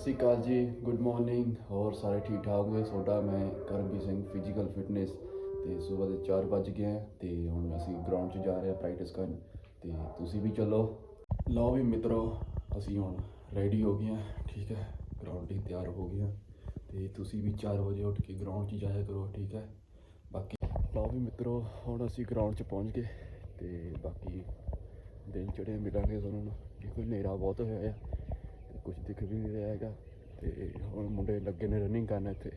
ਸ਼੍ਰੀ ਅਕਾਲ ਜੀ good morning ਹੋਰ ਸਾਰੇ ਠੀਕ ਠਾਕ ਹੋਏ ਤੁਹਾਡਾ ਮੈਂ ਕਰਮਜੀਤ ਸਿੰਘ ਫਿਜ਼ੀਕਲ ਫਿਟਨੈਸ ਤੇ ਸਵੇਰ ਦੇ 4 ਵਜ ਗਏ ਹੈ ਤੇ ਹੁਣ ਅਸੀਂ ਗਰਾਊਂਡ 'ਚ ਜਾ ਰਹੇ ਹਾਂ ਪ੍ਰੈਕਟਿਸ ਕਰਨ। ਤੇ ਤੁਸੀਂ ਵੀ ਚੱਲੋ। ਲਓ ਵੀ ਮਿੱਤਰੋ, ਅਸੀਂ ਹੁਣ ਰੈਡੀ ਹੋ ਗਏ ਹਾਂ ਠੀਕ ਹੈ? ਗਰਾਊਂਡ ਲਈ ਤਿਆਰ ਹੋ ਗਏ ਹਾਂ ਤੇ ਤੁਸੀਂ ਵੀ 4 ਵਜੇ ਉੱਠ ਕੇ ਗਰਾਊਂਡ 'ਚ ਜਾਇਆ ਕਰੋ, ਠੀਕ ਹੈ? ਬਾਕੀ ਲਓ ਵੀ ਮਿੱਤਰੋ, ਹੁਣ ਅਸੀਂ ਗਰਾਊਂਡ 'ਚ ਪਹੁੰਚ ਗਏ। ਤੇ ਬਾਕੀ ਦਿਨ ਚੜੇ ਮਿਲਾਂਗੇ ਤੁਹਾਨੂੰ। ਕਿਉਂਕਿ ਹਨੇਰਾ ਬਹੁਤ ਹੋਇਆ ਆ। ਕੁਝ ਦਿਖ ਵੀ ਨਹੀਂ ਰਿਹਾ ਹੈਗਾ ਤੇ ਹੁਣ ਮੁੰਡੇ ਲੱਗੇ ਨੇ ਰਨਿੰਗ ਕਰਨ ਇੱਥੇ।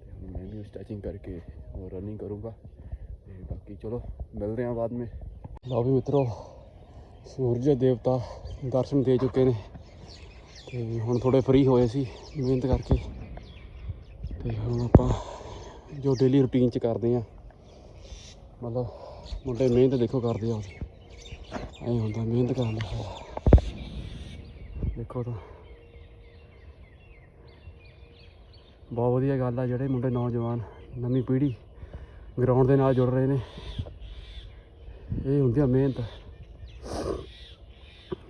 ਤੇ ਹੁਣ ਮੈਂ ਵੀ ਸਟੈਚਿੰਗ ਕਰਕੇ ਉਹ ਰਨਿੰਗ ਕਰੂੰਗਾ। ਤੇ ਬਾਕੀ ਚਲੋ, ਮਿਲਦੇ ਹਾਂ ਬਾਅਦ ਵਿੱਚ। ਲਓ ਵੀ ਮਿੱਤਰੋ, ਸੂਰਜ ਦੇਵਤਾ ਦਰਸ਼ਨ ਦੇ ਚੁੱਕੇ ਨੇ। ਤੇ ਹੁਣ ਥੋੜੇ ਫ੍ਰੀ ਹੋਏ ਸੀ ਮਿਹਨਤ ਕਰਕੇ। ਤੇ ਹੁਣ ਆਪਾਂ ਜੋ ਡੇਲੀ ਰੁਟੀਨ ਚ ਕਰਦੇ ਆ ਮਤਲਬ ਮੁੰਡੇ ਮਿਹਨਤ ਦੇਖੋ ਕਰਦੇ ਆ। ਉਹਦੀ ਐਂ ਹੁੰਦਾ ਮਿਹਨਤ ਕਰਨ ਦਾ। ਦੇਖੋ ਤਾਂ ਬਹੁਤ ਵਧੀਆ ਗੱਲ ਆ, ਜਿਹੜੇ ਮੁੰਡੇ ਨੌਜਵਾਨ ਨਵੀਂ ਪੀੜ੍ਹੀ ਗਰਾਊਂਡ ਦੇ ਨਾਲ ਜੁੜ ਰਹੇ ਨੇ। ਇਹ ਹੁੰਦੀ ਆ ਮਿਹਨਤ।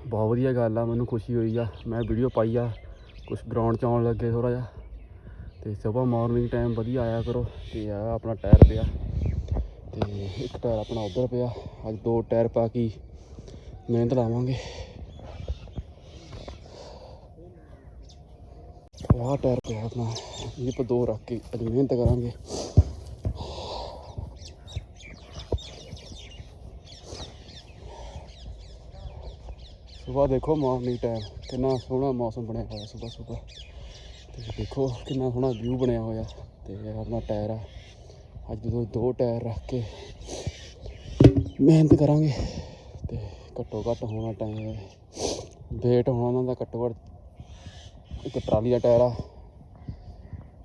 ਬਹੁਤ ਵਧੀਆ ਗੱਲ ਆ, ਮੈਨੂੰ ਖੁਸ਼ੀ ਹੋਈ ਆ। ਮੈਂ ਵੀਡੀਓ ਪਾਈ ਆ ਕੁਝ ਗਰਾਊਂਡ 'ਚ ਆਉਣ ਲੱਗੇ ਥੋੜਾ ਜਿਹਾ। ਤੇ ਸਵੇਰ ਮਾਰਨਿੰਗ ਟਾਈਮ ਵਧੀਆ ਆਇਆ ਕਰੋ। ਤੇ ਆ ਆਪਣਾ ਟਾਇਰ ਪਿਆ। ਤੇ ਇੱਕ ਟਾਇਰ ਆਪਣਾ ਉਧਰ ਪਿਆ। ਅੱਜ ਦੋ ਟਾਇਰ ਪਾ ਕੇ ਮਿਹਨਤ ਲਾਵਾਂਗੇ। ਆਹ ਟਾਇਰ ਪਿਆ ਆਪਣਾ। ਇਹ ਪਰ ਦੋ ਰੱਖ ਕੇ ਅੱਜ ਮਿਹਨਤ ਕਰਾਂਗੇ। ਸਵੇਰ ਦੇਖੋ ਮਾਰਨਿੰਗ ਟਾਈਮ ਕਿੰਨਾ ਸੋਹਣਾ ਮੌਸਮ ਬਣਿਆ ਹੋਇਆ ਸਵੇਰ ਸਵੇਰ। ਤੇ ਦੇਖੋ ਕਿੰਨਾ ਸੋਹਣਾ ਵਿਊ ਬਣਿਆ ਹੋਇਆ ਤੇ ਆਪਣਾ ਟਾਇਰ ਆ। ਅੱਜ ਦੋ ਦੋ ਟਾਇਰ ਰੱਖ ਕੇ ਮਿਹਨਤ ਕਰਾਂਗੇ ਤੇ ਘੱਟੋ ਘੱਟ ਹੋਣਾ ਟਾਈਮ ਵੇਟ ਹੋਣਾ ਉਹਨਾਂ ਦਾ ਘੱਟੋ ਘੱਟ ਇੱਕ ਟਰਾਲੀ ਦਾ ਟਾਇਰ ਆ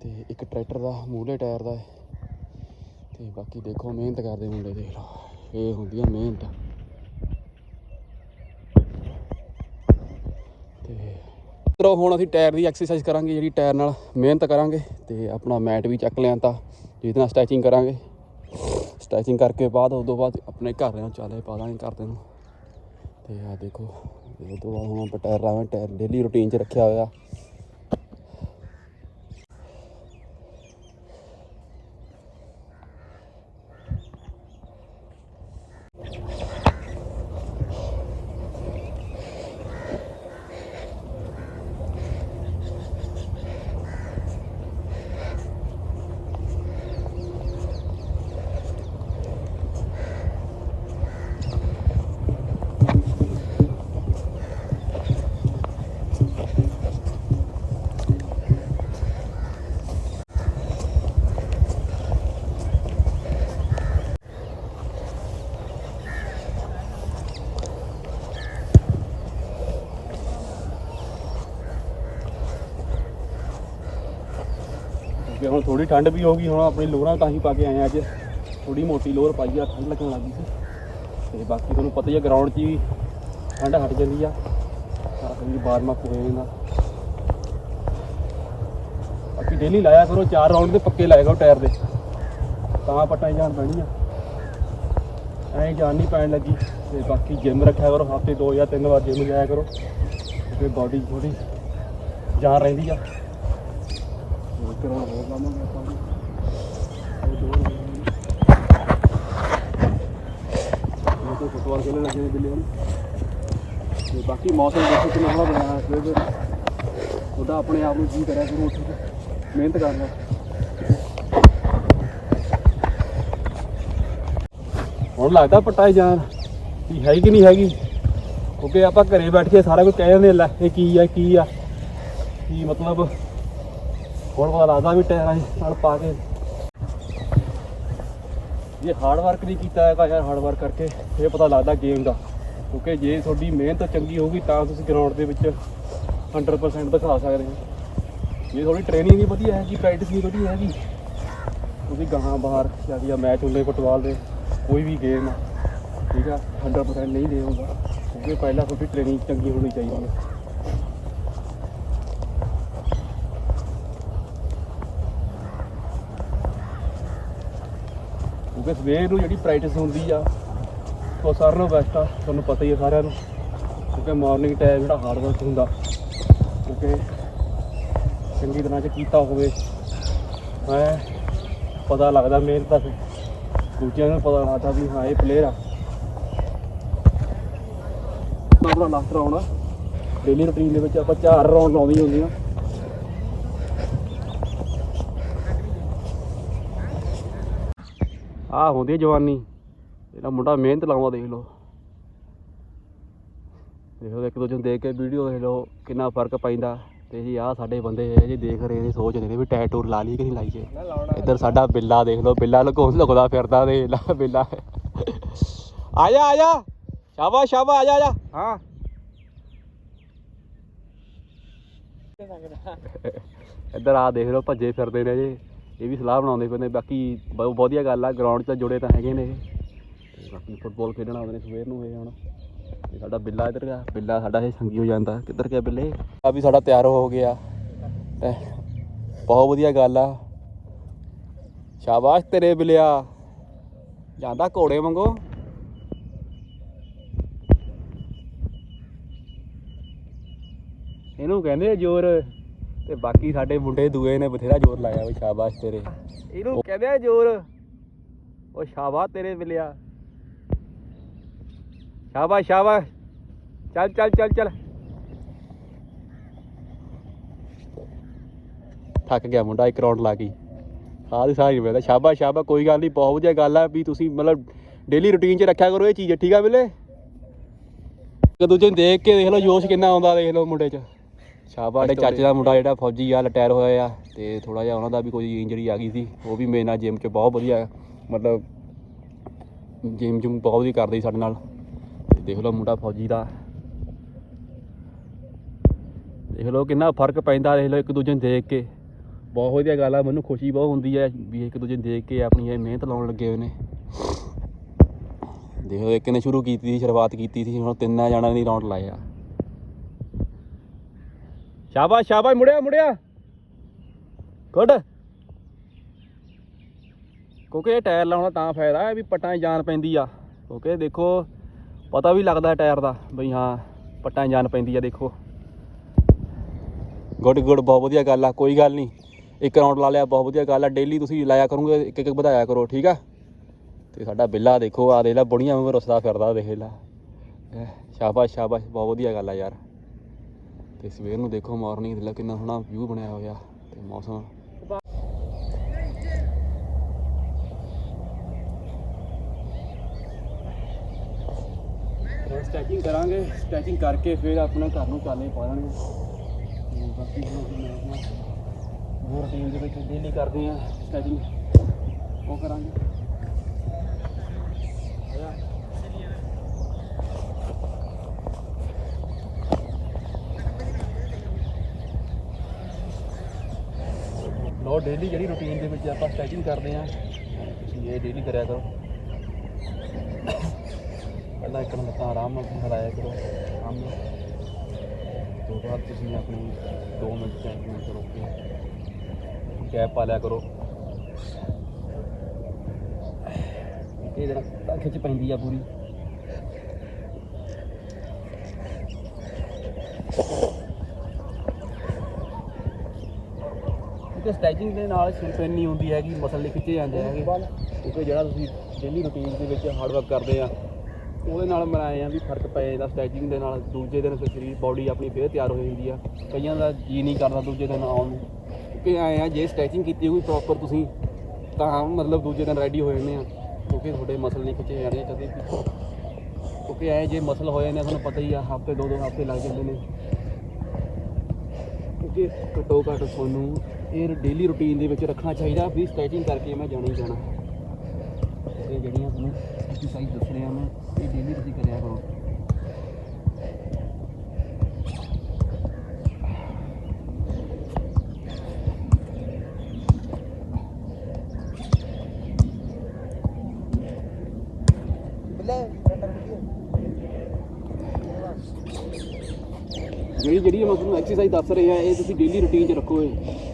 ਤੇ ਇੱਕ ਟਰੈਕਟਰ ਦਾ ਮੂਹਰੇ ਟਾਇਰ ਦਾ ਹੈ ਤੇ ਬਾਕੀ ਦੇਖੋ, ਮਿਹਨਤ ਕਰਦੇ ਮੁੰਡੇ ਦੇਖ ਲਓ, ਇਹ ਹੁੰਦੀ ਆ ਮਿਹਨਤ। ਤੇ ਮਿੱਤਰੋ ਹੁਣ ਅਸੀਂ ਟਾਇਰ ਦੀ ਐਕਸਰਸਾਈਜ਼ ਕਰਾਂਗੇ, ਜਿਹੜੀ ਟਾਇਰ ਨਾਲ ਮਿਹਨਤ ਕਰਾਂਗੇ, ਤੇ ਆਪਣਾ ਮੈਟ ਵੀ ਚੱਕ ਲਿਆ ਤਾਂ ਜਿਹਦੇ ਨਾਲ ਸਟੈਚਿੰਗ ਕਰਾਂਗੇ। ਸਟੈਚਿੰਗ ਕਰਕੇ ਬਾਅਦ ਉਸ ਤੋਂ ਬਾਅਦ ਆਪਣੇ ਘਰ ਨੂੰ ਚਾਲੇ ਪਾ ਦਾਂਗੇ ਘਰਦੇ ਨੂੰ। ਤੇ ਆ ਦੇਖੋ ਉਹ ਤੋਂ ਬਾਅਦ ਹੁਣ ਆਪਾਂ ਟਾਇਰ ਲਾਵਾਂ ਟਾਇਰ ਡੇਲੀ ਰੁਟੀਨ 'ਚ ਰੱਖਿਆ ਹੋਇਆ। ਕਿ ਹੁਣ ਥੋੜੀ ਠੰਡ ਵੀ ਹੋ ਗਈ, ਹੁਣ ਆਪਣੀ ਲੋਰਾਂ ਤਾਂ ਹੀ ਪਾ ਕੇ ਆਏ ਆ ਅੱਜ। ਥੋੜੀ ਮੋਟੀ ਲੋਰ ਪਾਈ ਆ, ਠੰਡ ਲੱਗਣ ਲੱਗੀ ਸੀ। ਤੇ ਬਾਕੀ ਤੁਹਾਨੂੰ ਪਤਾ ਹੀ ਆ ਗਰਾਊਂਡ 'ਚ ਵੀ ਠੰਡ ਹਟ ਜਾਂਦੀ ਆ। ਸਾਰਾ ਵੀ ਬਾਰਮਾ ਹੋ ਜਾਂਦਾ ਬਾਕੀ ਡੇਲੀ ਲਾਇਆ ਕਰੋ, ਚਾਰ ਰਾਉਂਡ ਦੇ ਪੱਕੇ ਲਾਇਆ ਕਰੋ ਟਾਇਰ ਦੇ। ਤਾਂ ਪੱਟਾਂ ਹੀ ਜਾਣ ਪੈਣੀ ਆ। ਐਂ ਜਾਣ ਨਹੀਂ ਪੈਣ ਲੱਗੀ। ਤੇ ਬਾਕੀ ਜਿਮ ਰੱਖਿਆ ਕਰੋ, ਹਫ਼ਤੇ ਦੋ ਜਾਂ ਤਿੰਨ ਵਾਰ ਜਿਮ ਜਾਇਆ ਕਰੋ। ਤੇ ਬਾਡੀ ਥੋੜੀ ਜਾਨ ਰਹਿੰਦੀ ਆ। ਹੋਰ ਕਰਾਂ ਹੋਰ ਲਾਵਾਂਗੇ ਆਪਾਂ ਉਹ ਦੋ ਇਹ ਤਾਂ ਫੁੱਟਬਾਲ ਖੇਲਣ ਲੱਗੇ ਨੇ ਬਿੱਲੇ ਹੁਣ ਤੇ ਬਾਕੀ ਮੌਸਮ ਦੇਖੋ ਕਿੰਨਾ ਸੋਹਣਾ ਬਣਿਆ ਹੈ ਸਵੇਰ ਉਹਦਾ ਆਪਣੇ ਆਪ ਨੂੰ ਜੀ ਕਰਿਆ ਕਰੋ ਉੱਠ ਕੇ ਮਿਹਨਤ ਕਰਨਾ ਹੁਣ ਲੱਗਦਾ ਪਟਾਈ ਜਾਨ ਕੀ ਹੈ ਕਿ ਨਹੀਂ ਹੈਗੀ। ਕਿਉਂਕਿ ਆਪਾਂ ਘਰੇ ਬੈਠ ਕੇ ਸਾਰਾ ਕੁਝ ਕਹਿ ਜਾਂਦੇ ਲੈ, ਇਹ ਕੀ ਆ ਕੀ ਆ? ਕੀ ਮਤਲਬ? ਹੁਣ ਪਤਾ ਲੱਗਦਾ ਵੀ ਟਾਇਰਾਂ ਨਾਲ ਪਾ ਕੇ। ਜੇ ਹਾਰਡ ਵਰਕ ਨਹੀਂ ਕੀਤਾ ਹੈਗਾ ਯਾਰ ਹਾਰਡ ਵਰਕ ਕਰਕੇ। ਇਹ ਪਤਾ ਲੱਗਦਾ ਗੇਮ ਦਾ। ਕਿਉਂਕਿ ਜੇ ਤੁਹਾਡੀ ਮਿਹਨਤ ਚੰਗੀ ਹੋਊਗੀ ਤਾਂ ਤੁਸੀਂ ਗਰਾਊਂਡ ਦੇ ਵਿੱਚ 100% ਦਿਖਾ ਸਕਦੇ ਹੋ। ਜੇ ਤੁਹਾਡੀ ਟ੍ਰੇਨਿੰਗ ਵੀ ਵਧੀਆ ਹੈਗੀ ਪ੍ਰੈਕਟਿਸ ਵੀ ਵਧੀਆ ਹੈਗੀ, ਤੁਸੀਂ ਗਾਹਾਂ ਬਾਹਰ ਜਾਂ ਮੈਚ ਹੁੰਦੇ ਫੁੱਟਬਾਲ ਦੇ, ਕੋਈ ਵੀ ਗੇਮ ਠੀਕ ਆ 100% ਨਹੀਂ ਦੇ ਹੁੰਦਾ ਕਿਉਂਕਿ ਪਹਿਲਾਂ ਤੁਹਾਡੀ ਟ੍ਰੇਨਿੰਗ ਚੰਗੀ ਹੋਣੀ ਚਾਹੀਦੀ ਹੈ। ਕਿਉਂਕਿ ਸਵੇਰ ਨੂੰ ਜਿਹੜੀ ਪ੍ਰੈਕਟਿਸ ਹੁੰਦੀ ਆ, ਉਹ ਸਾਰਿਆਂ ਨਾਲੋਂ ਬੈਸਟ ਆ, ਤੁਹਾਨੂੰ ਪਤਾ ਹੀ ਆ ਸਾਰਿਆਂ ਨੂੰ। ਕਿਉਂਕਿ ਮਾਰਨਿੰਗ ਟਾਈਮ ਜਿਹੜਾ ਹਾਰਡ ਵਰਕ ਹੁੰਦਾ, ਕਿਉਂਕਿ ਚੰਗੀ ਤਰ੍ਹਾਂ ਚ ਕੀਤਾ ਹੋਵੇ, ਹੈ, ਪਤਾ ਲੱਗਦਾ ਮਿਹਨਤ ਦਾ ਫਿਰ ਦੂਜਿਆਂ ਨੂੰ ਪਤਾ ਲੱਗਦਾ ਵੀ ਹਾਂ, ਇਹ ਪਲੇਅਰ ਆ। ਆਪਣਾ ਲਾਸਟ ਰਾਉਂਡ ਆ। ਡੇਲੀ ਰੁਟੀਨ ਦੇ ਵਿੱਚ ਆਪਾਂ ਚਾਰ ਰਾਉਂਡ ਲਾਉਂਦੇ ਹੀ ਹੁੰਦੇ ਆ। ਆ ਹੁੰਦੀ ਜਵਾਨੀ। ਇਹਦਾ ਮੁੰਡਾ ਮਿਹਨਤ ਲਾਉਂਦਾ ਦੇਖ ਲਓ। ਦੇਖ ਇੱਕ ਦੂਜੇ ਨੂੰ ਦੇਖ ਕੇ ਵੀਡੀਓ ਦੇਖ ਲਓ ਕਿੰਨਾ ਫ਼ਰਕ ਪੈਂਦਾ। ਤੇ ਜੀ ਆ ਸਾਡੇ ਬੰਦੇ ਇਹ ਜੀ ਦੇਖ ਰਹੇ ਨੇ ਸੋਚਦੇ ਨੇ ਵੀ ਟੈਟੂਰ ਲਾ ਲਈ ਕਿ ਨਹੀਂ ਲਾਈਏ ਇੱਧਰ ਸਾਡਾ ਬਿੱਲਾ ਦੇਖ ਲਓ ਬਿੱਲਾ ਲੁਕੋ ਲੁਕਦਾ ਫਿਰਦਾ ਦੇ ਲਾ ਬਿੱਲਾ। ਆ ਜਾ ਆ ਜਾ ਸ਼ਾਬਾਸ਼ ਸ਼ਾਬਾਸ਼ ਆ ਜਾ ਆ ਜਾ। ਹਾਂ। ਇੱਧਰ ਆ ਦੇਖ ਲਓ ਭੱਜੇ ਫਿਰਦੇ ਨੇ ਜੀ। ਇਹ ਵੀ ਸਲਾਹ ਬਣਾਉਂਦੇ ਪਏ ਨੇ, ਬਾਕੀ ਬਹੁ ਵਧੀਆ ਗੱਲ ਆ ਗਰਾਊਂਡ 'ਚ ਜੁੜੇ ਤਾਂ ਹੈਗੇ ਨੇ ਇਹ। ਤੇ ਬਾਕੀ ਫੁੱਟਬਾਲ ਖੇਡਣ ਆਉਂਦੇ ਨੇ ਸਵੇਰ ਨੂੰ ਇਹ ਹੁਣ। ਤੇ ਸਾਡਾ ਬਿੱਲਾ ਇੱਧਰ ਗਿਆ ਬਿੱਲਾ ਸਾਡਾ ਇਹ ਸੰਗੀ ਹੋ ਜਾਂਦਾ। ਕਿੱਧਰ ਗਿਆ ਬਿੱਲੇ? ਆ ਵੀ ਸਾਡਾ ਤਿਆਰ ਹੋ ਗਿਆ। ਤੇ ਬਹੁਤ ਵਧੀਆ ਗੱਲ ਆ। ਸ਼ਾਬਾਸ਼ ਤੇਰੇ ਬਿੱਲਿਆ। ਜਾਂਦਾ ਘੋੜੇ ਵਾਂਗੂ। ਇਹਨੂੰ ਕਹਿੰਦੇ ਆ ਜ਼ੋਰ। ਤੇ ਬਾਕੀ ਸਾਡੇ ਮੁੰਡੇ ਦੂਏ ਨੇ ਬਥੇਰਾ ਜ਼ੋਰ ਲਾਇਆ ਵੀ ਸ਼ਾਬਾਸ਼ ਤੇਰੇ। ਇਹਨੂੰ ਕਹਿੰਦੇ ਆ ਜ਼ੋਰ। ਉਹ ਸ਼ਾਬਾਸ਼ ਤੇਰੇ ਬਿੱਲਿਆ ਸ਼ਾਬਾਸ਼ ਸ਼ਾਬਾਸ਼। ਚੱਲ ਚੱਲ ਚੱਲ ਚੱਲ। ਥੱਕ ਗਿਆ ਮੁੰਡਾ ਇੱਕ ਰਾਉਂਡ ਲਾ ਕੇ। ਸਾਹ ਦੀ ਨਹੀਂ ਮਿਲਦਾ ਸ਼ਾਬਾਸ਼ ਸ਼ਾਬਾਸ਼ ਕੋਈ ਗੱਲ ਨਹੀਂ ਬਹੁਤ ਵਧੀਆ ਗੱਲ ਆ ਵੀ ਤੁਸੀਂ ਮਤਲਬ ਡੇਲੀ ਰੁਟੀਨ 'ਚ ਰੱਖਿਆ ਕਰੋ ਇਹ ਚੀਜ਼ ਠੀਕ ਆ ਬਿੱਲੇ। ਇੱਕ ਦੂਜੇ ਨੂੰ ਦੇਖ ਕੇ ਦੇਖ ਲਓ ਜੋਸ਼ ਕਿੰਨਾ ਆਉਂਦਾ ਦੇਖ ਲਓ ਮੁੰਡੇ 'ਚ। ਸਾਡੇ ਚਾਚੇ ਦਾ ਮੁੰਡਾ ਜਿਹੜਾ ਫੌਜੀ ਆ ਰਿਟਾਇਰ ਹੋਇਆ ਆ ਤੇ ਥੋੜਾ ਜਿਹਾ ਉਹਨਾਂ ਦਾ ਵੀ ਕੋਈ ਇੰਜਰੀ ਆ ਗਈ ਸੀ। ਉਹ ਵੀ ਮੇਰੇ ਨਾਲ ਜਿਮ 'ਚ ਬਹੁਤ ਵਧੀਆ ਮਤਲਬ ਜਿਮ ਜੁਮ ਬਹੁਤ ਵਧੀਆ ਕਰਦੇ ਸੀ ਸਾਡੇ ਨਾਲ। ਤੇ ਦੇਖ ਲਓ ਮੁੰਡਾ ਫੌਜੀ ਦਾ। ਦੇਖ ਲਓ ਕਿੰਨਾ ਫ਼ਰਕ ਪੈਂਦਾ ਦੇਖ ਲਓ ਇੱਕ ਦੂਜੇ ਨੂੰ ਦੇਖ ਕੇ। ਬਹੁਤ ਵਧੀਆ ਗੱਲ ਆ ਮੈਨੂੰ ਖੁਸ਼ੀ ਬਹੁਤ ਹੁੰਦੀ ਹੈ ਵੀ ਇੱਕ ਦੂਜੇ ਨੂੰ ਦੇਖ ਕੇ ਆਪਣੀ ਇਹ ਮਿਹਨਤ ਲਾਉਣ ਲੱਗੇ ਹੋਏ ਨੇ। ਦੇਖੋ ਇੱਕ ਨੇ ਸ਼ੁਰੂ ਕੀਤੀ ਸੀ ਸ਼ੁਰੂਆਤ ਕੀਤੀ ਸੀ ਹੁਣ ਤਿੰਨਾਂ ਜਣਾਂ ਨੇ ਰਾਉਂਡ ਲਾਏ ਆ। ਸ਼ਾਬਾਸ਼ ਸ਼ਾਬਾਸ਼ ਮੁੜਿਆ ਮੁੜਿਆ ਗੁੱਡ। ਕਿਉਂਕਿ ਇਹ ਟਾਇਰ ਲਾਉਣਾ ਤਾਂ ਫਾਇਦਾ ਹੈ ਵੀ ਪੱਟਾਂ 'ਚ ਜਾਨ ਪੈਂਦੀ ਆ। ਕਿਉਂਕਿ ਦੇਖੋ ਪਤਾ ਵੀ ਲੱਗਦਾ ਟਾਇਰ ਦਾ ਬਈ ਹਾਂ ਪੱਟਾਂ 'ਚ ਜਾਨ ਪੈਂਦੀ ਆ ਦੇਖੋ। ਗੁੱਡ ਗੁੱਡ ਬਹੁਤ ਵਧੀਆ ਗੱਲ ਆ ਕੋਈ ਗੱਲ ਨਹੀਂ। ਇੱਕ ਰਾਉਂਡ ਲਾ ਲਿਆ ਬਹੁਤ ਵਧੀਆ ਗੱਲ ਆ। ਡੇਲੀ ਤੁਸੀਂ ਲਾਇਆ ਕਰੋਗੇ ਇੱਕ ਇੱਕ ਵਧਾਇਆ ਕਰੋ ਠੀਕ ਆ? ਤੇ ਸਾਡਾ ਬਿੱਲਾ ਦੇਖੋ ਆ ਦੇਖ ਲੈ ਬੁੜੀਆਂ ਵਾਂਗੂ ਰਸਦਾ ਫਿਰਦਾ ਦੇਖ ਲੈ। ਐ, ਸ਼ਾਬਾਸ਼ ਸ਼ਾਬਾਸ਼ ਬਹੁਤ ਵਧੀਆ ਗੱਲ ਆ ਯਾਰ। ਤੇ ਸਵੇਰ ਨੂੰ ਦੇਖੋ ਮਾਰਨਿੰਗ ਦੇ ਕਿੰਨਾ ਸੋਹਣਾ ਵਿਊ ਬਣਿਆ ਹੋਇਆ ਤੇ ਮੌਸਮ। ਸਟੈਚਿੰਗ ਕਰਾਂਗੇ ਸਟੈਚਿੰਗ ਕਰਕੇ ਫਿਰ ਆਪਣੇ ਘਰ ਨੂੰ ਚਾਲੇ ਪਾਵਾਂਗੇ ਤੇ ਬਾਕੀ ਹੋਰ ਰੂਟੀਨ ਦੇ ਵਿੱਚ ਡੇਲੀ ਕਰਦੇ ਆ ਸਟੈਚਿੰਗ ਉਹ ਕਰਾਂਗੇ। ਔਰ ਡੇਲੀ ਜਿਹੜੀ ਰੂਟੀਨ ਦੇ ਵਿੱਚ ਆਪਾਂ ਸਟੈਚਿੰਗ ਕਰਦੇ ਆ ਤੁਸੀਂ ਇਹ ਡੇਲੀ ਕਰਿਆ ਕਰੋ। ਪਹਿਲਾਂ ਇੱਕ ਮਿੰਟ ਤਾਂ ਆਰਾਮ ਨਾਲ ਹਲਾਇਆ ਕਰੋ, ਆਰਾਮ ਨਾਲ। ਤੋਂ ਬਾਅਦ ਤੁਸੀਂ ਆਪਣੀ 2 ਮਿੰਟ 3 ਮਿੰਟ ਕੇ ਕੈਪ ਪਾ ਲਿਆ ਕਰੋ। ਇਹ ਜਰਾ ਖਿੱਚ ਪੈਂਦੀ ਆ ਪੂਰੀ। ਕਿਉਂਕਿ ਸਟੈਚਿੰਗ ਦੇ ਨਾਲ ਸਿਰ ਪੈਨ ਨਹੀਂ ਹੁੰਦੀ ਹੈਗੀ ਮਸਲ ਨਹੀਂ ਖਿੱਚੇ ਜਾਂਦੇ ਹੈਗੇ ਕਿਉਂਕਿ ਜਿਹੜਾ ਤੁਸੀਂ ਡੇਲੀ ਰੂਟੀਨ ਦੇ ਵਿੱਚ ਹਾਰਡ ਵਰਕ ਕਰਦੇ ਆ, ਉਹਦੇ ਨਾਲ ਮਨਾਏ ਆ ਵੀ ਫ਼ਰਕ ਪੈ ਜਾਂਦਾ ਸਟੈਚਿੰਗ ਦੇ ਨਾਲ। ਦੂਜੇ ਦਿਨ ਸਰੀਰ ਬਾਡੀ ਆਪਣੀ ਫੇਰ ਤਿਆਰ ਹੋ ਜਾਂਦੀ ਆ। ਕਈਆਂ ਦਾ ਜੀ ਨਹੀਂ ਕਰਦਾ ਦੂਜੇ ਦਿਨ ਆਉਣ ਨੂੰ। ਕਿਉਂਕਿ ਆਏ ਆ, ਜੇ ਸਟੈਚਿੰਗ ਕੀਤੀ ਹੋਈ ਪ੍ਰੋਪਰ ਤੁਸੀਂ, ਤਾਂ ਮਤਲਬ ਦੂਜੇ ਦਿਨ ਰੈਡੀ ਹੋ ਜਾਂਦੇ ਆ। ਕਿਉਂਕਿ ਤੁਹਾਡੇ ਮਸਲ ਨਹੀਂ ਖਿੱਚੇ ਜਾਣੇ ਕਦੇ ਵੀ। ਕਿਉਂਕਿ ਐ ਜੇ ਮਸਲ ਹੋ ਜਾਂਦੇ ਆ, ਤੁਹਾਨੂੰ ਪਤਾ ਹੀ ਆ, ਹਫ਼ਤੇ ਦੋ ਦੋ ਹਫ਼ਤੇ ਲੱਗ ਜਾਂਦੇ ਨੇ। ਕਿਉਂਕਿ ਘੱਟੋ ਘੱਟ ਤੁਹਾਨੂੰ ਇਹ ਡੇਲੀ ਰੁਟੀਨ ਦੇ ਵਿੱਚ ਰੱਖਣਾ ਚਾਹੀਦਾ। ਵੀ ਸਟ੍ਰੈਚਿੰਗ ਕਰਕੇ ਮੈਂ ਜਾਣਾ ਹੀ ਜਾਣਾ। ਇਹ ਜਿਹੜੀਆਂ ਤੁਹਾਨੂੰ ਐਕਸਰਸਾਈਜ਼ ਦੱਸ ਰਿਹਾ ਮੈਂ, ਇਹ ਡੇਲੀ ਤੁਸੀਂ ਕਰਿਆ ਕਰੋ। ਜਿਹੜੀ ਜਿਹੜੀ ਮੈਂ ਤੁਹਾਨੂੰ ਐਕਸਰਸਾਈਜ਼ ਦੱਸ ਰਿਹਾ, ਇਹ ਤੁਸੀਂ ਡੇਲੀ ਰੁਟੀਨ 'ਚ ਰੱਖੋ ਇਹ।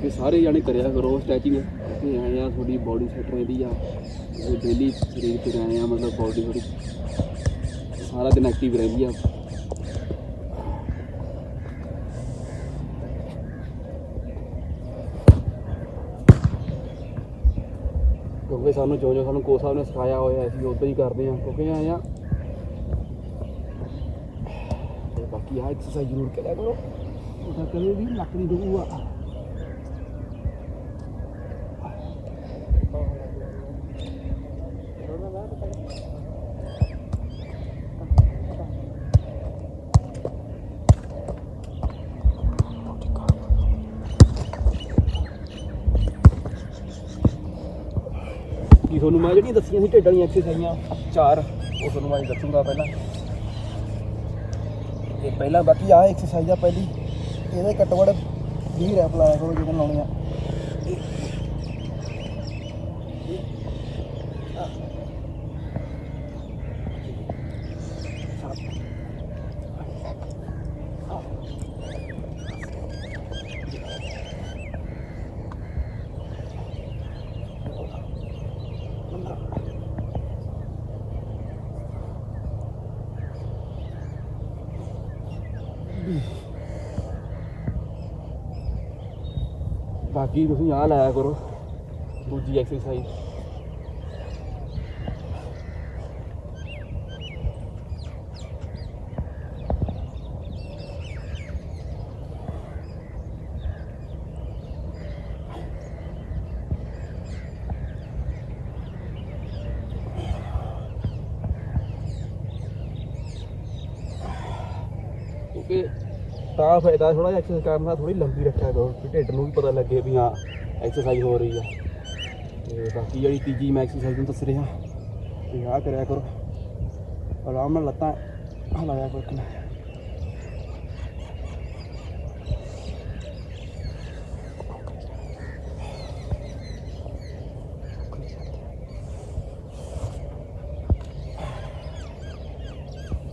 ਕਿ ਸਾਰੇ ਜਾਣੇ ਕਰਿਆ ਕਰੋ ਸਟ੍ਰੈਚਿੰਗ ਤੇ ਆਏ ਆ ਤੁਹਾਡੀ ਬਾਡੀ ਸੈਟ ਰਹਿੰਦੀ ਆ। ਡੇਲੀ ਸਰੀਰ ਤੇ ਆਏ ਆ, ਮਤਲਬ ਬਾਡੀ ਥੋੜੀ ਸਾਰਾ ਦਿਨ ਐਕਟਿਵ ਰਹਿੰਦੀ ਆ। ਕਿਉਂਕਿ ਸਾਨੂੰ ਜੋ ਜੋ ਸਾਨੂੰ ਕੋਚ ਸਾਹਿਬ ਨੇ ਸਿਖਾਇਆ ਹੋਇਆ, ਅਸੀਂ ਉਦਾਂ ਹੀ ਕਰਦੇ ਹਾਂ ਕਿਉਂਕਿ ਆਏ ਆ, ਤੇ ਬਾਕੀ ਆ ਐਕਸਰਸਾਈਜ਼ ਜ਼ਰੂਰ ਕਰਿਆ ਕਰੋ। ਉਹਦਾ ਕਦੇ ਵੀ ਲੱਕ ਨਹੀਂ ਦੁਖੂਗਾ। ਤੁਹਾਨੂੰ ਮੈਂ ਜਿਹੜੀਆਂ ਦੱਸੀਆਂ ਸੀ, ਢਿੱਡ ਵਾਲੀਆਂ ਐਕਸਰਸਾਈਜ਼ਾਂ ਚਾਰ, ਉਹ ਤੁਹਾਨੂੰ ਮੈਂ ਦੱਸੂਗਾ ਪਹਿਲਾਂ। ਤੇ ਪਹਿਲਾਂ ਬਾਕੀ ਆਹ ਐਕਸਰਸਾਈਜ਼ ਆ ਪਹਿਲੀ, ਇਹਦੇ ਘੱਟੋ ਘੱਟ 20 ਰੈਪ ਲਾਇਆ ਕਰੋ ਜਦੋਂ ਲਾਉਣੇ ਆ। ਬਾਕੀ ਤੁਸੀਂ ਆਹ ਲਾਇਆ ਕਰੋ ਦੂਜੀ ਐਕਸਰਸਾਈਜ਼ ਕਿਉਂਕਿ ਤਾਂ ਫਾਇਦਾ ਥੋੜਾ ਜਿਹਾ ਐਕਸਰਸਾਈਜ਼ ਕਰਨ ਦਾ ਥੋੜੀ ਲੰਬੀ ਰੱਖਿਆ ਕਰੋ ਕਿ ਢਿੱਡ ਨੂੰ ਵੀ ਪਤਾ ਲੱਗੇ ਵੀ ਹਾਂ ਐਕਸਰਸਾਈਜ਼ ਹੋ ਰਹੀ ਆ। ਤੇ ਬਾਕੀ ਜਿਹੜੀ ਤੀਜੀ ਮੈਂ ਐਕਸਰਸਾਈਜ਼ ਨੂੰ ਦੱਸ ਰਿਹਾ, ਤੇ ਆਹ ਕਰਿਆ ਕਰੋ। ਆਰਾਮ ਨਾਲ ਲੱਤਾਂ ਹਲਾਇਆ ਕਰੋ ਕਿਨਾ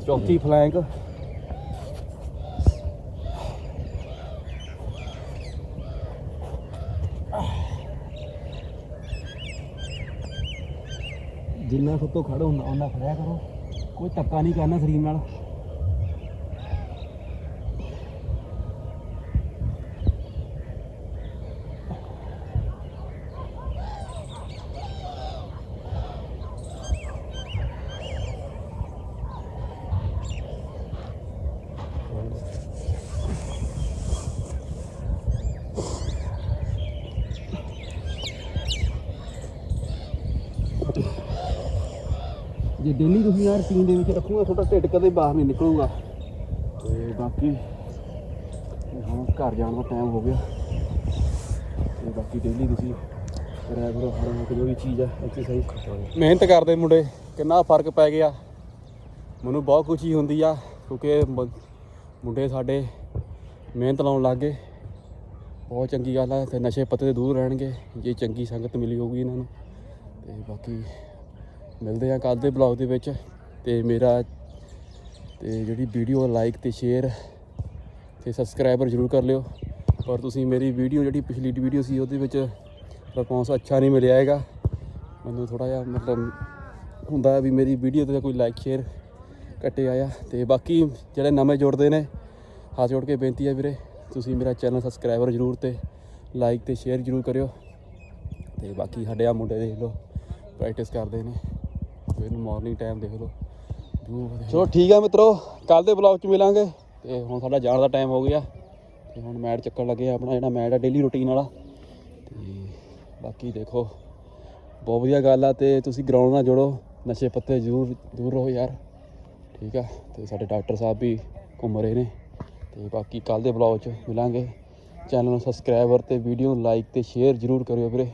ਚੌਥੀ ਫਲੈਂਕ। ਜਿੰਨਾ ਸਭ ਤੋਂ ਖੜਾ ਹੁੰਦਾ ਉਹਨਾਂ ਖੜਿਆ ਕਰੋ। ਕੋਈ ਧੱਕਾ ਨਹੀਂ ਕਰਨਾ ਸਰੀਰ ਨਾਲ। ਜੇ ਡੇਲੀ ਤੁਸੀਂ ਆਹ ਰੂਟੀਨ ਦੇ ਵਿੱਚ ਰੱਖੋਗੇ, ਤੁਹਾਡਾ ਢਿੱਡ ਕਦੇ ਬਾਹਰ ਨਹੀਂ ਨਿਕਲੂਗਾ। ਤੇ ਬਾਕੀ ਹੁਣ ਘਰ ਜਾਣ ਦਾ ਟਾਈਮ ਹੋ ਗਿਆ। ਤੇ ਬਾਕੀ ਡੇਲੀ ਤੁਸੀਂ ਕਰਿਆ ਕਰੋ ਹਰ ਇੱਕ ਜੋ ਵੀ ਚੀਜ਼ ਆ ਐਕਸਰਸਾਈਜ਼ ਮਿਹਨਤ ਕਰਦੇ ਮੁੰਡੇ, ਕਿੰਨਾ ਫ਼ਰਕ ਪੈ ਗਿਆ। ਮੈਨੂੰ ਬਹੁਤ ਖੁਸ਼ੀ ਹੁੰਦੀ ਆ, ਕਿਉਂਕਿ ਮ- ਮੁੰਡੇ ਸਾਡੇ ਮਿਹਨਤ ਲਾਉਣ ਲੱਗ ਗਏ। ਬਹੁਤ ਚੰਗੀ ਗੱਲ ਆ, ਤੇ ਨਸ਼ੇ ਪੱਤੇ ਤੋਂ ਦੂਰ ਰਹਿਣਗੇ, ਜੇ ਚੰਗੀ ਸੰਗਤ ਮਿਲੀ ਹੋਊਗੀ ਇਹਨਾਂ ਨੂੰ। ਤੇ ਬਾਕੀ ਮਿਲਦੇ ਆ ਕੱਲ੍ਹ ਦੇ ਬਲੌਗ ਦੇ ਵਿੱਚ ਤੇ ਮੇਰਾ ਤੇ ਜਿਹੜੀ ਵੀਡੀਓ ਲਾਈਕ ਤੇ ਸ਼ੇਅਰ ਤੇ ਸਬਸਕ੍ਰਾਈਬਰ ਜ਼ਰੂਰ ਕਰ ਲਿਓ। ਪਰ ਤੁਸੀਂ ਮੇਰੀ ਵੀਡੀਓ ਜਿਹੜੀ ਪਿਛਲੀ ਵੀਡੀਓ ਸੀ ਉਹਦੇ ਵਿੱਚ ਰਿਸਪੌਂਸ ਅੱਛਾ ਨਹੀਂ ਮਿਲਿਆ ਹੈਗਾ। ਮੈਨੂੰ ਥੋੜਾ ਜਿਹਾ ਮਤਲਬ ਹੁੰਦਾ ਵੀ ਮੇਰੀ ਵੀਡੀਓ ਤੇ ਕੋਈ ਲਾਈਕ ਸ਼ੇਅਰ ਘੱਟੇ ਆਇਆ। ਤੇ ਬਾਕੀ ਜਿਹੜੇ ਨਵੇਂ ਜੁੜਦੇ ਨੇ, ਹੱਥ ਜੋੜ ਕੇ ਬੇਨਤੀ ਹੈ ਵੀਰੇ, ਤੁਸੀਂ ਮੇਰਾ ਚੈਨਲ ਸਬਸਕ੍ਰਾਈਬਰ ਜ਼ਰੂਰ ਤੇ ਲਾਈਕ ਤੇ ਸ਼ੇਅਰ ਜ਼ਰੂਰ ਕਰਿਓ। ਤੇ ਬਾਕੀ ਸਾਡੇ ਆ ਮੁੰਡੇ ਦੇਖ ਲਓ ਪ੍ਰੈਕਟਿਸ ਕਰਦੇ ਨੇ। ਫਿਰ ਇਹਨੂੰ ਮਾਰਨਿੰਗ ਟਾਈਮ ਦੇਖ ਲਓ। ਵਿਊ ਚਲੋ ਠੀਕ ਆ ਮਿੱਤਰੋ ਕੱਲ ਦੇ ਬਲੌਗ 'ਚ ਮਿਲਾਂਗੇ। ਤੇ ਹੁਣ ਸਾਡਾ ਜਾਣ ਦਾ ਟਾਈਮ ਹੋ ਗਿਆ। ਤੇ ਹੁਣ ਮੈਟ ਚੱਕਣ ਲੱਗੇ ਆ ਆਪਣਾ, ਜਿਹੜਾ ਮੈਟ ਆ ਡੇਲੀ ਰੂਟੀਨ ਵਾਲਾ। ਤੇ ਬਾਕੀ ਦੇਖੋ, ਬਹੁਤ ਵਧੀਆ ਗੱਲ ਆ ਤੇ ਤੁਸੀਂ ਗਰਾਊਂਡ ਨਾਲ ਜੁੜੋ। ਨਸ਼ੇ ਪੱਤੇ ਜ਼ਰੂਰ, ਦੂਰ ਰਹੋ ਯਾਰ। ਠੀਕ ਆ, ਤੇ ਸਾਡੇ ਡਾਕਟਰ ਸਾਹਿਬ ਵੀ ਘੁੰਮ ਰਹੇ ਨੇ। ਤੇ ਬਾਕੀ ਕੱਲ ਦੇ ਬਲੌਗ 'ਚ ਮਿਲਾਂਗੇ। ਚੈਨਲ ਨੂੰ ਸਬਸਕ੍ਰਾਈਬਰ ਤੇ ਵੀਡੀਓ ਨੂੰ ਲਾਈਕ ਤੇ ਸ਼ੇਅਰ ਜ਼ਰੂਰ ਕਰਿਓ ਵੀਰੇ।